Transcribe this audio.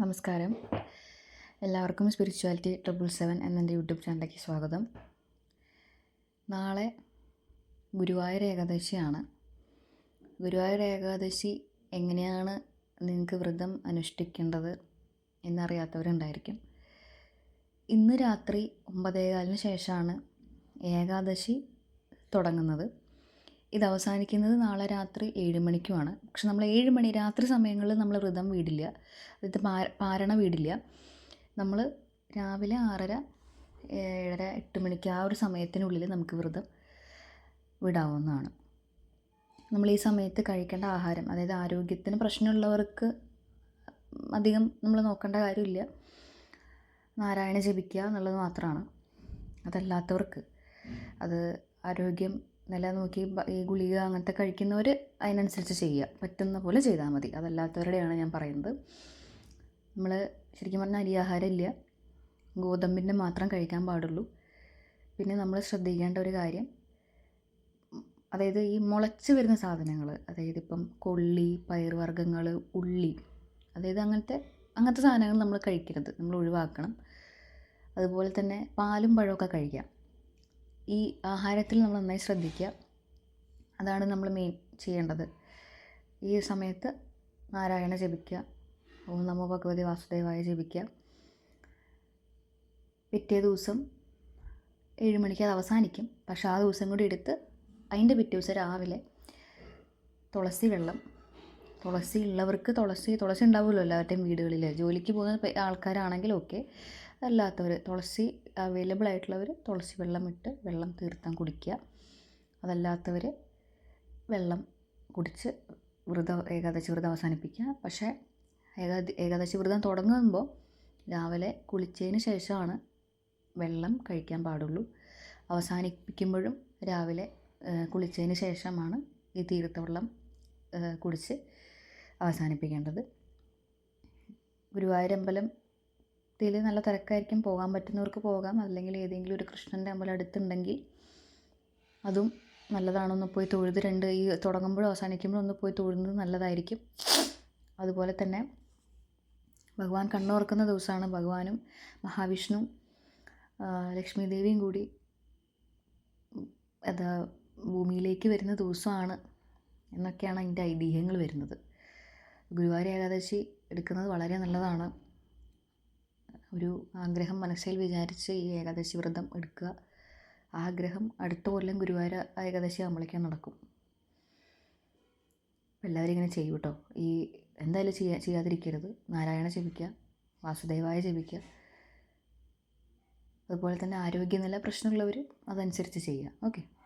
നമസ്കാരം. എല്ലാവർക്കും spirituality triple seven എന്നെന്റെ യൂട്യൂബ് ചാനലിലേക്ക് സ്വാഗതം. നാളെ ഗുരുവായൂർ ഏകാദശിയാണ്. ഗുരുവായൂർ ഏകാദശി എങ്ങനെയാണ് നിങ്ങൾക്ക് വ്രതം അനുഷ്ഠിക്കേണ്ടത് എന്നറിയാത്തവരുണ്ടായിരിക്കും. ഇന്ന് രാത്രി ഒമ്പതേകാലിന് ശേഷമാണ് ഏകാദശി തുടങ്ങുന്നത്. ഇത് അവസാനിക്കുന്നത് നാളെ രാത്രി ഏഴ് മണിക്കുമാണ്. പക്ഷെ നമ്മൾ ഏഴ് മണി രാത്രി സമയങ്ങളിൽ നമ്മൾ വ്രതം വീടില്ല. അതായത് പാരണ വീടില്ല. നമ്മൾ രാവിലെ ആറര ഏഴര എട്ട് മണിക്ക് ആ ഒരു സമയത്തിനുള്ളിൽ നമുക്ക് വ്രതം വിടാവുന്നതാണ്. നമ്മൾ ഈ സമയത്ത് കഴിക്കേണ്ട ആഹാരം അതായത് ആരോഗ്യത്തിന് പ്രശ്നമുള്ളവർക്ക് അധികം നമ്മൾ നോക്കേണ്ട കാര്യമില്ല. നാരായണ ജപിക്കുക എന്നുള്ളത് മാത്രമാണ്. അതല്ലാത്തവർക്ക് അത് ആരോഗ്യം നില നോക്കി ഈ ഗുളിക അങ്ങനത്തെ കഴിക്കുന്നവർ അതിനനുസരിച്ച് ചെയ്യുക. പറ്റുന്ന പോലെ ചെയ്താൽ മതി. അതല്ലാത്തവരുടെയാണ് ഞാൻ പറയുന്നത്. നമ്മൾ ശരിക്കും പറഞ്ഞാൽ അരിയാഹാരം ഇല്ല ഗോതമ്പിന്റെ മാത്രം കഴിക്കാൻ പാടുള്ളൂ. പിന്നെ നമ്മൾ ശ്രദ്ധിക്കേണ്ട ഒരു കാര്യം അതായത് ഈ മുളച്ച് വരുന്ന സാധനങ്ങൾ അതായത് ഇപ്പം കൊള്ളി പയറുവർഗങ്ങൾ ഉള്ളി അതായത് അങ്ങനത്തെ അങ്ങനത്തെ സാധനങ്ങൾ നമ്മൾ കഴിക്കരുത്. നമ്മൾ ഒഴിവാക്കണം. അതുപോലെ തന്നെ പാലും പഴമൊക്കെ കഴിക്കാം. ഈ ആഹാരത്തിൽ നമ്മൾ നന്നായി ശ്രദ്ധിക്കുക. അതാണ് നമ്മൾ മെയിൻ ചെയ്യേണ്ടത്. ഈ സമയത്ത് നാരായണ ജപിക്കുക. ഓം നമോ ഭഗവതി വാസുദേവായ ജപിക്കുക. പിറ്റേ ദിവസം ഏഴ് മണിക്ക് അത് അവസാനിക്കും. പക്ഷെ ആ ദിവസം കൂടി എടുത്ത് അതിന്റെ പിറ്റേ ദിവസം രാവിലെ തുളസി വെള്ളം. തുളസി ഉള്ളവർക്ക് തുളസി തുളസി ഉണ്ടാവുമല്ലോ എല്ലാവരുടെയും വീടുകളിൽ. ജോലിക്ക് പോകുന്ന ആൾക്കാരാണെങ്കിൽ ഓക്കെ അല്ലാത്തവർ തുളസി അവൈലബിൾ ആയിട്ടുള്ളവർ തുളസി വെള്ളം ഇട്ട് വെള്ളം തീർത്താൻ കുടിക്കുക. അതല്ലാത്തവർ വെള്ളം കുടിച്ച് വ്രതം ഏകാദശി വ്രതം അവസാനിപ്പിക്കുക. പക്ഷേ ഏകാദ ഏകാദശി വ്രതം തുടങ്ങുമ്പോൾ രാവിലെ കുളിച്ചതിന് ശേഷമാണ് വെള്ളം കഴിക്കാൻ പാടുള്ളൂ. അവസാനിപ്പിക്കുമ്പോഴും രാവിലെ കുളിച്ചതിന് ശേഷമാണ് ഈ തീർത്ഥവെള്ളം കുടിച്ച് അവസാനിപ്പിക്കേണ്ടത്. ഗുരുവായൂരമ്പലം ത്തിൽ നല്ല തിരക്കായിരിക്കും പോകാൻ പറ്റുന്നവർക്ക് പോകാം. അല്ലെങ്കിൽ ഏതെങ്കിലും ഒരു കൃഷ്ണന്റെ അമ്പലം അടുത്തുണ്ടെങ്കിൽ അതും നല്ലതാണൊന്ന് പോയി തൊഴുത് രണ്ട് ഈ തുടങ്ങുമ്പോഴും അവസാനിക്കുമ്പോഴും ഒന്ന് പോയി തൊഴുന്നത് നല്ലതായിരിക്കും. അതുപോലെ തന്നെ ഭഗവാൻ കണ്ണുറക്കുന്ന ദിവസമാണ് ഭഗവാനും മഹാവിഷ്ണു ലക്ഷ്മി ദേവിയും കൂടി എന്താ ഭൂമിയിലേക്ക് വരുന്ന ദിവസമാണ് എന്നൊക്കെയാണ് അതിന്റെ ഐതിഹ്യങ്ങൾ വരുന്നത്. ഗുരുവായൂർ ഏകാദശി എടുക്കുന്നത് വളരെ നല്ലതാണ്. ഒരു ആഗ്രഹം മനസ്സിൽ വിചാരിച്ച് ഈ ഏകാദശി വ്രതം എടുക്കുക. ആഗ്രഹം അടുത്ത കൊല്ലം ഗുരുവായൂർ ഏകാദശി ആകുമ്പോഴേക്കും നടക്കും. എല്ലാവരും ഇങ്ങനെ ചെയ്യും കേട്ടോ. ഈ എന്തായാലും ചെയ്യാ ചെയ്യാതിരിക്കരുത്. നാരായണ ജപിക്കുക വാസുദേവായ ജപിക്കുക. അതുപോലെ തന്നെ ആരോഗ്യനില പ്രശ്നമുള്ളവർ അതനുസരിച്ച് ചെയ്യുക. ഓക്കെ.